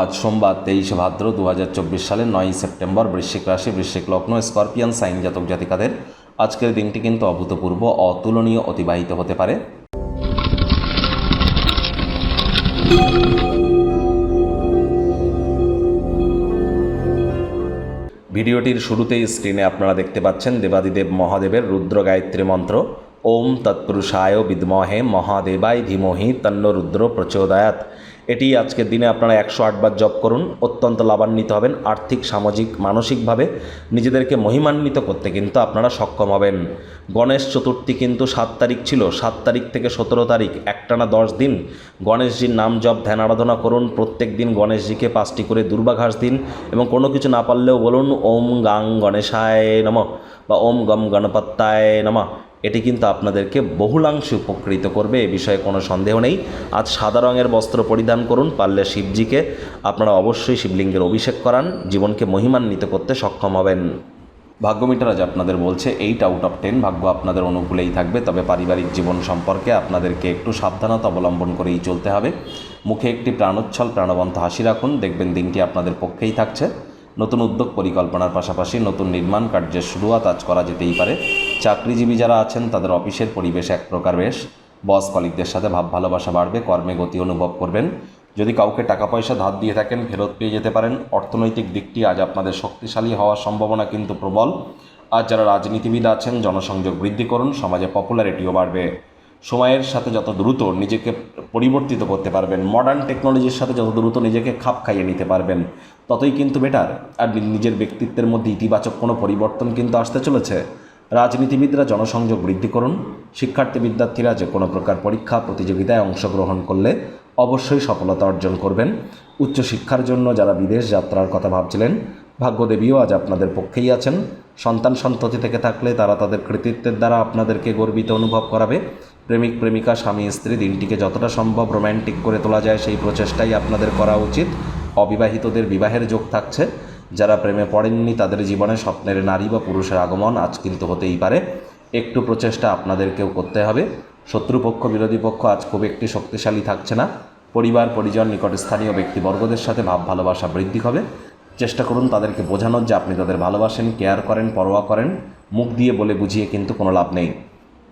আজ সোমবার তেইশে ভাদ্র দু হাজার চব্বিশ সালের নয়ই সেপ্টেম্বর বৃশ্চিক রাশি, বৃশ্চিক লগ্ন, স্করপিয়ান, সাইন জাতক জাতিকাদের। আজকের দিনটি কিন্তু অভূতপূর্ব, অতুলনীয়, অতিবাহিত হতে পারে। ভিডিওটির শুরুতেই স্ক্রিনে আপনারা দেখতে পাচ্ছেন দেবাদিদেব মহাদেবের রুদ্র গায়ত্রী মন্ত্র। ওম তৎপুরুষায় বিদ্মহে মহাদেবায় ধীমহি তন্ন রুদ্র প্রচোদয়াত এটি আজকের দিনে আপনারা একশো আটবার জপ করুন, অত্যন্ত লাভান্বিত হবেন, আর্থিক, সামাজিক, মানসিকভাবে নিজেদেরকে মহিমান্বিত করতে কিন্তু আপনারা সক্ষম হবেন। গণেশ চতুর্থী কিন্তু সাত তারিখ ছিল, সাত তারিখ থেকে সতেরো তারিখ, একটানা দশ দিন। গণেশজির নাম জপ, ধ্যান আরাধনা করুন, প্রত্যেক দিন গণেশজিকে পাঁচটি করে দুর্বাঘাস দিন এবং কোনো কিছু না পারলেও বলুন, ওম গাং গণেশায় নম বা ওম গম গণপত্তায় নমঃ এটি কিন্তু আপনাদেরকে বহুলাংশে উপকৃত করবে, এ বিষয়ে কোনো সন্দেহ নেই। আজ সাদা রঙের বস্ত্র পরিধান করুন, পারলে শিবজিকে। আপনারা অবশ্যই শিবলিঙ্গের অভিষেক করান, জীবনকে মহিমান্বিত করতে সক্ষম হবেন। ভাগ্যমিটার আজ আপনাদের বলছে এইট আউট অফ টেন ভাগ্য আপনাদের অনুকূলেই থাকবে, তবে পারিবারিক জীবন সম্পর্কে আপনাদেরকে একটু সাবধানতা অবলম্বন করেই চলতে হবে। মুখে একটি প্রাণোচ্ছল, প্রাণবন্ত হাসি রাখুন, দেখবেন দিনটি আপনাদের পক্ষেই থাকছে। নতুন উদ্যোগ পরিকল্পনার পাশাপাশি নতুন নির্মাণ কার্যের শুরুয়াত আজ করা যেতেই পারে। চাকরিজীবী যারা আছেন, তাদের অফিসের পরিবেশ এক প্রকার বেশ। বস কলিকদের সাথে ভাব ভালোবাসা বাড়বে, কর্মে গতি অনুভব করবেন। যদি কাউকে টাকা পয়সা ধার দিয়ে থাকেন, ফেরত পেয়ে যেতে পারেন। অর্থনৈতিক দিকটি আজ আপনাদের শক্তিশালী হওয়ার সম্ভাবনা কিন্তু প্রবল। আজ যারা রাজনীতিবিদ আছেন, জনসংযোগ বৃদ্ধি করুন, সমাজে পপুলারিটিও বাড়বে। সময়ের সাথে যত দ্রুত নিজেকে পরিবর্তিত করতে পারবেন মডার্ন টেকনোলজির সাথে যত দ্রুত নিজেকে খাপ খাইয়ে নিতে পারবেন, ততই কিন্তু বেটার আর নিজের ব্যক্তিত্বের মধ্যে ইতিবাচক কোনো পরিবর্তন কিন্তু আসতে চলেছে। রাজনীতিবিদরা জনসংযোগ বৃদ্ধি করুন, শিক্ষার্থী বিদ্যার্থীরা যে কোনো প্রকার পরীক্ষা, প্রতিযোগিতায় অংশগ্রহণ করলে অবশ্যই সফলতা অর্জন করবেন। উচ্চশিক্ষার জন্য যারা বিদেশ যাত্রার কথা ভাবছিলেন, ভাগ্যদেবীও আজ আপনাদের পক্ষেই আছেন। সন্তান সন্ততি থেকে থাকলে তারা তাদের কৃতিত্বের দ্বারা আপনাদেরকে গর্বিত অনুভব করাবে। প্রেমিক, প্রেমিকা, স্বামী, স্ত্রী দিনটিকে যতটা সম্ভব রোম্যান্টিক করে তোলা যায় সেই প্রচেষ্টাই আপনাদের করা উচিত। অবিবাহিতদের বিবাহের যোগ থাকছে। যারা প্রেমে পড়েননি, তাদের জীবনে স্বপ্নের নারী বা পুরুষের আগমন আজ কিন্তু হতেই পারে। একটু প্রচেষ্টা আপনাদেরকেও করতে হবে। শত্রুপক্ষ, বিরোধী পক্ষ আজ খুব একটি শক্তিশালী থাকছে না। পরিবার, পরিজন নিকটস্থানীয় ব্যক্তিবর্গদের সাথে ভাব, ভালোবাসা বৃদ্ধি হবে। চেষ্টা করুন তাদেরকে বোঝানোর যে আপনি তাদের ভালোবাসেন কেয়ার করেন, পরোয়া করেন। মুখ দিয়ে বলে বুঝিয়ে কিন্তু কোনো লাভ নেই।